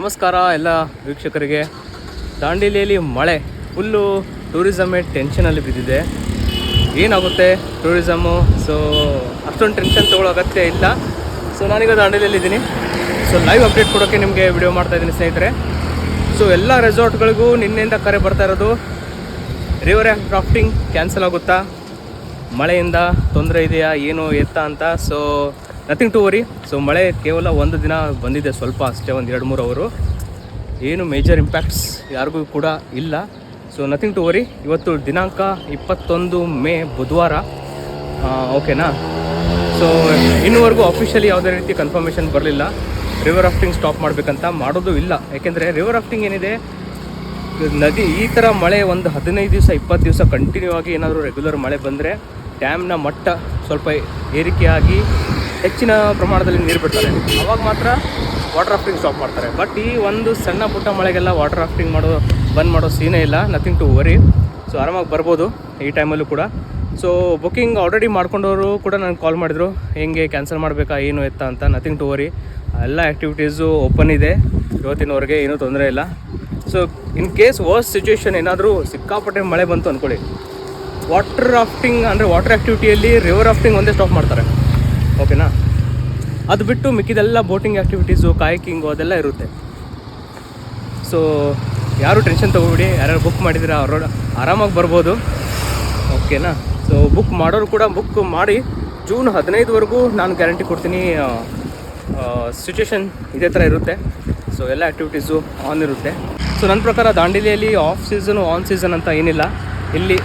ನಮಸ್ಕಾರ ಎಲ್ಲ ವೀಕ್ಷಕರಿಗೆ. ದಾಂಡೇಲಿಯಲ್ಲಿ ಮಳೆ ಫುಲ್ಲು ಟೂರಿಸಮ್ಮೇ ಟೆನ್ಷನಲ್ಲಿ ಬಿದ್ದಿದೆ. ಏನಾಗುತ್ತೆ ಟೂರಿಸಮು ಸೊ ಅಷ್ಟೊಂದು ಟೆನ್ಷನ್ ತಗೊಳ್ಳೋ ಅಗತ್ಯ ಇಲ್ಲ. ಸೊ ನಾನೀಗ ದಾಂಡೇಲಿಯಲ್ಲಿದ್ದೀನಿ ಸೊ ಲೈವ್ ಅಪ್ಡೇಟ್ ಕೊಡೋಕ್ಕೆ ನಿಮಗೆ ವಿಡಿಯೋ ಮಾಡ್ತಾ ಇದ್ದೀನಿ ಸ್ನೇಹಿತರೆ. ಸೊ ಎಲ್ಲ ರೆಸಾರ್ಟ್ಗಳಿಗೂ ನಿನ್ನೆಯಿಂದ ಕರೆ ಬರ್ತಾ ಇರೋದು ರಿವರ್ ಕ್ರಾಫ್ಟಿಂಗ್ ಕ್ಯಾನ್ಸಲ್ ಆಗುತ್ತಾ? ಮಳೆಯಿಂದ ತೊಂದರೆ ಇದೆಯಾ, ಏನು ಎತ್ತ ಅಂತ? So nothing to worry so ಮಳೆ ಕೇವಲ ಒಂದು ದಿನ ಬಂದಿದೆ, ಸ್ವಲ್ಪ ಅಷ್ಟೇ, ಒಂದು ಎರಡು ಮೂರು ಅವರು. ಏನು ಮೇಜರ್ ಇಂಪ್ಯಾಕ್ಟ್ಸ್ ಯಾರಿಗೂ ಕೂಡ ಇಲ್ಲ. ಸೊ ನಥಿಂಗ್ ಟು ವರಿ ಇವತ್ತು ದಿನಾಂಕ ಇಪ್ಪತ್ತೊಂದು ಮೇ, ಬುಧವಾರ. ಓಕೆನಾ ಸೊ ಇನ್ನುವರೆಗೂ ಅಫಿಷಿಯಲಿ ಯಾವುದೇ ರೀತಿ ಕನ್ಫರ್ಮೇಷನ್ ಬರಲಿಲ್ಲ. ರಿವರ್ ರಾಫ್ಟಿಂಗ್ ಸ್ಟಾಪ್ ಮಾಡಬೇಕಂತ ಮಾಡೋದು ಇಲ್ಲ. ಯಾಕೆಂದರೆ ರಿವರ್ ರಾಫ್ಟಿಂಗ್ ಏನಿದೆ? ನದಿ, ಈ ಥರ ಮಳೆ ಒಂದು ಹದಿನೈದು ದಿವಸ, ಇಪ್ಪತ್ತು ದಿವಸ ಕಂಟಿನ್ಯೂ ಆಗಿ ಏನಾದರೂ ರೆಗ್ಯುಲರ್ ಮಳೆ ಬಂದರೆ ಡ್ಯಾಮ್ನ ಮಟ್ಟ ಸ್ವಲ್ಪ ಏರಿಕೆಯಾಗಿ ಹೆಚ್ಚಿನ ಪ್ರಮಾಣದಲ್ಲಿ ನೀರು ಬಿಡ್ತಾರೆ. ಅವಾಗ ಮಾತ್ರ ವಾಟರ್ ರಾಫ್ಟಿಂಗ್ ಸ್ಟಾಪ್ ಮಾಡ್ತಾರೆ. ಬಟ್ ಈ ಒಂದು ಸಣ್ಣ ಪುಟ್ಟ ಮಳೆಗೆಲ್ಲ ವಾಟರ್ ರಾಫ್ಟಿಂಗ್ ಮಾಡೋ, ಬಂದ್ ಮಾಡೋ ಸೀನೇ ಇಲ್ಲ. ನಥಿಂಗ್ ಟು ವರಿ ಸೊ ಆರಾಮಾಗಿ ಬರ್ಬೋದು ಈ ಟೈಮಲ್ಲೂ ಕೂಡ. ಸೊ ಬುಕ್ಕಿಂಗ್ ಆಲ್ರೆಡಿ ಮಾಡ್ಕೊಂಡವರು ಕೂಡ ನನಗೆ ಕಾಲ್ ಮಾಡಿದರು. ಹೆಂಗೆ ಕ್ಯಾನ್ಸಲ್ ಮಾಡಬೇಕಾ, ಏನು ಎತ್ತ ಅಂತ. ನಥಿಂಗ್ ಟು ವರಿ ಎಲ್ಲ ಆ್ಯಕ್ಟಿವಿಟೀಸು ಓಪನ್ ಇದೆ. ಇವತ್ತಿನವರೆಗೆ ಏನೂ ತೊಂದರೆ ಇಲ್ಲ. So in case worse situation ಏನಾದರೂ ಸಿಕ್ಕಾಪಟ್ಟೆ ಮಳೆ ಬಂತು ಅಂದ್ಕೊಳ್ಳಿ ವಾಟರ್ ರಾಫ್ಟಿಂಗ್ ಅಂದರೆ ವಾಟರ್ ಆ್ಯಕ್ಟಿವಿಟಿಯಲ್ಲಿ ರಿವರ್ ರಾಫ್ಟಿಂಗ್ ಒಂದೇ ಸ್ಟಾಪ್ ಮಾಡ್ತಾರೆ. ಓಕೆನಾ? ಅದು ಬಿಟ್ಟು ಮಿಕ್ಕಿದೆಲ್ಲ ಬೋಟಿಂಗ್ ಆ್ಯಕ್ಟಿವಿಟೀಸು ಕಾಯಕಿಂಗು ಅದೆಲ್ಲ ಇರುತ್ತೆ. ಸೊ ಯಾರು ಟೆನ್ಷನ್ ತೊಗೊಬಿಡಿ, ಯಾರ್ಯಾರು ಬುಕ್ ಮಾಡಿದ್ರೆ ಅವರು ಆರಾಮಾಗಿ ಬರ್ಬೋದು. ಓಕೆನಾ? ಸೊ ಬುಕ್ ಮಾಡೋರು ಕೂಡ ಬುಕ್ ಮಾಡಿ ಜೂನ್ ಹದಿನೈದುವರೆಗೂ ನಾನು ಗ್ಯಾರಂಟಿ ಕೊಡ್ತೀನಿ ಸಿಚುವೇಶನ್ ಇದೇ ಥರ ಇರುತ್ತೆ. ಸೊ ಎಲ್ಲ ಆ್ಯಕ್ಟಿವಿಟೀಸು ಆನ್ ಇರುತ್ತೆ. ಸೊ ನನ್ನ ಪ್ರಕಾರ ದಾಂಡೇಲಿಯಲ್ಲಿ ಆಫ್ ಸೀಸನು ಆನ್ ಸೀಸನ್ ಅಂತ ಏನಿಲ್ಲ. ಇಲ್ಲಿ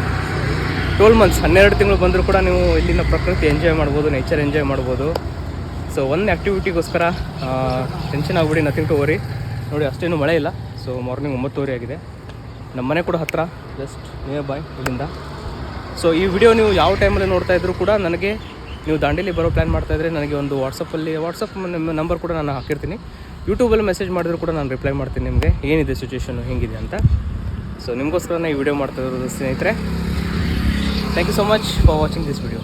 ಟ್ವೆಲ್ ಮಂತ್ಸ್, ಹನ್ನೆರಡು ತಿಂಗಳು ಬಂದರೂ ಕೂಡ ನೀವು ಇಲ್ಲಿನ ಪ್ರಕೃತಿ ಎಂಜಾಯ್ ಮಾಡ್ಬೋದು ನೇಚರ್ ಎಂಜಾಯ್ ಮಾಡ್ಬೋದು. ಸೊ ಒಂದು ಆ್ಯಕ್ಟಿವಿಟಿಗೋಸ್ಕರ ಟೆನ್ಷನ್ ಆಗ್ಬಿಡಿ ನಥಿಂಗ್ ಟು ವರಿ ನೋಡಿ, ಅಷ್ಟೇನು ಮಳೆ ಇಲ್ಲ. ಸೊ ಮಾರ್ನಿಂಗ್ ಒಂಬತ್ತುವರೆ ಆಗಿದೆ. ನಮ್ಮ ಮನೆ ಕೂಡ ಹತ್ತಿರ ಜಸ್ಟ್ ನಿಯರ್ ಬಾಯ್ ಇಲ್ಲಿಂದ. ಸೊ ಈ ವಿಡಿಯೋ ನೀವು ಯಾವ ಟೈಮಲ್ಲಿ ನೋಡ್ತಾ ಇದ್ರೂ ಕೂಡ ನನಗೆ ನೀವು ದಾಂಡೇಲಿ ಬರೋ ಪ್ಲ್ಯಾನ್ ಮಾಡ್ತಾ ಇದ್ರೆ ನನಗೆ ಒಂದು ವಾಟ್ಸಪ್ಪಲ್ಲಿ ವಾಟ್ಸಪ್ ನಂಬರ್ ಕೂಡ ನಾನು ಹಾಕಿರ್ತೀನಿ. ಯೂಟ್ಯೂಬಲ್ಲಿ ಮೆಸೇಜ್ ಮಾಡಿದ್ರು ಕೂಡ ನಾನು ರಿಪ್ಲೈ ಮಾಡ್ತೀನಿ ನಿಮಗೆ. ಏನಿದೆ ಸಿಚುವೇಶನು ಹೇಗಿದೆ ಅಂತ. ಸೊ ನಿಮಗೋಸ್ಕರ ಈ ವಿಡಿಯೋ ಮಾಡ್ತಾ ಇರೋದು ಸ್ನೇಹಿತರೆ. Thank you so much for watching this video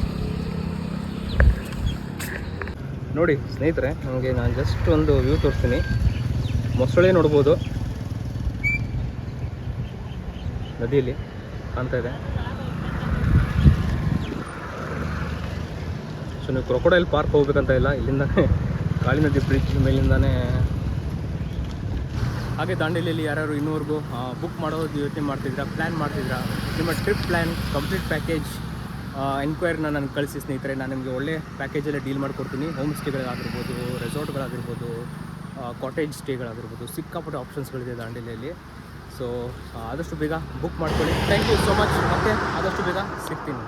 ನೋಡಿ ಸ್ನೇಹಿತರೆ ನನಗೆ ನಾನು ಜಸ್ಟ್ ಒಂದು ವ್ಯೂ ತೋರಿಸ್ತೀನಿ. ಮೊಸಳೆ ನೋಡ್ಬೋದು. ನದಿಯಲ್ಲಿ ಕಾಣ್ತಾ ಇದೆ. ಸೊ ನೀವು ಕ್ರೊಕೊಡೈಲ್ ಪಾರ್ಕ್ ಹೋಗ್ಬೇಕಂತ ಇಲ್ಲ, ಇಲ್ಲಿಂದಾನೇ ಕಾಳಿ ನದಿ ಬ್ರಿಡ್ಜ್ ಮೇಲಿಂದಾನೇ ಹಾಗೆ ದಾಂಡೇಲಿಯಲ್ಲಿ ಯಾರ್ಯಾರು ಇನ್ನೂವರೆಗೂ ಬುಕ್ ಮಾಡೋದು ಯೋಚನೆ ಮಾಡ್ತಿದ್ದೀರಾ ಪ್ಲ್ಯಾನ್ ಮಾಡ್ತಿದ್ದೀರಾ? ನಿಮ್ಮ ಟ್ರಿಪ್ ಪ್ಲ್ಯಾನ್ ಕಂಪ್ಲೀಟ್ ಪ್ಯಾಕೇಜ್ ಎನ್ಕ್ವೈರಿನ ನಾನು ಕಳಿಸಿ ಸ್ನೇಹಿತರೆ, ನಾನು ನಿಮಗೆ ಒಳ್ಳೆ ಪ್ಯಾಕೇಜಲ್ಲೇ ಡೀಲ್ ಮಾಡಿಕೊಡ್ತೀನಿ. ಹೋಮ್ ಸ್ಟೇಗಳಾಗಿರ್ಬೋದು ರೆಸಾರ್ಟ್ಗಳಾಗಿರ್ಬೋದು ಕಾಟೇಜ್ ಸ್ಟೇಗಳಾಗಿರ್ಬೋದು ಸಿಕ್ಕಾಪಟ್ಟೆ ಆಪ್ಷನ್ಸ್ಗಳಿದೆ ದಾಂಡೇಲಿಯಲ್ಲಿ. ಸೊ ಆದಷ್ಟು ಬೇಗ ಬುಕ್ ಮಾಡ್ಕೊಳ್ಳಿ. ಥ್ಯಾಂಕ್ ಯು ಸೊ ಮಚ್ ಮತ್ತೆ ಆದಷ್ಟು ಬೇಗ ಸಿಗ್ತೀನಿ.